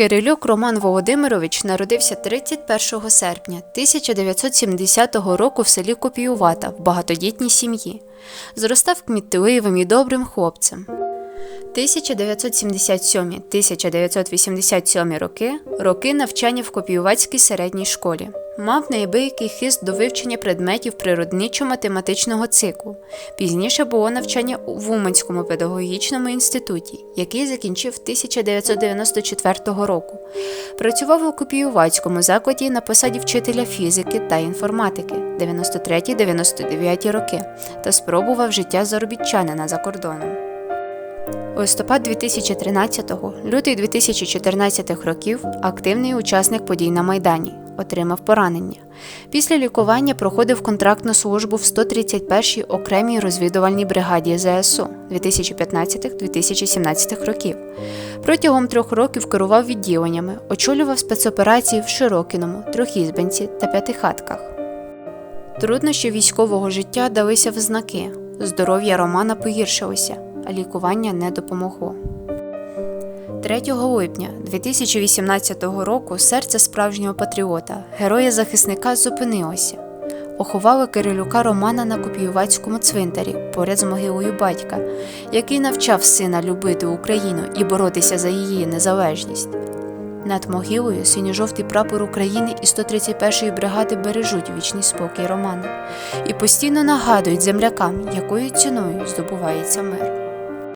Кирилюк Роман Володимирович народився 31 серпня 1970 року в селі Копіювата в багатодітній сім'ї. Зростав кмітливим і добрим хлопцем. 1977-1987 роки роки навчання в Копіювацькій середній школі. Мав неабиякий хист до вивчення предметів природничо-математичного циклу. Пізніше було навчання в Уманському педагогічному інституті, який закінчив 1994 року. Працював у Копіювацькому закладі на посаді вчителя фізики та інформатики 93-99 роки та спробував життя заробітчанина за кордоном. Листопад 2013-го, лютий 2014 років активний учасник подій на Майдані. Отримав поранення. Після лікування проходив контрактну службу в 131-й окремій розвідувальній бригаді ЗСУ 2015-2017 років. Протягом трьох років керував відділеннями, очолював спецоперації в Широкіному, Трохізбенці та П'ятихатках. Труднощі військового життя далися в знаки. Здоров'я Романа погіршилося, а лікування не допомогло. 3 липня 2018 року серце справжнього патріота, героя-захисника зупинилося. Поховали Кирилюка Романа на Копіювацькому цвинтарі поряд з могилою батька, який навчав сина любити Україну і боротися за її незалежність. Над могилою синьо-жовтий прапор України і 131-ї бригади бережуть вічний спокій Романа і постійно нагадують землякам, якою ціною здобувається мир.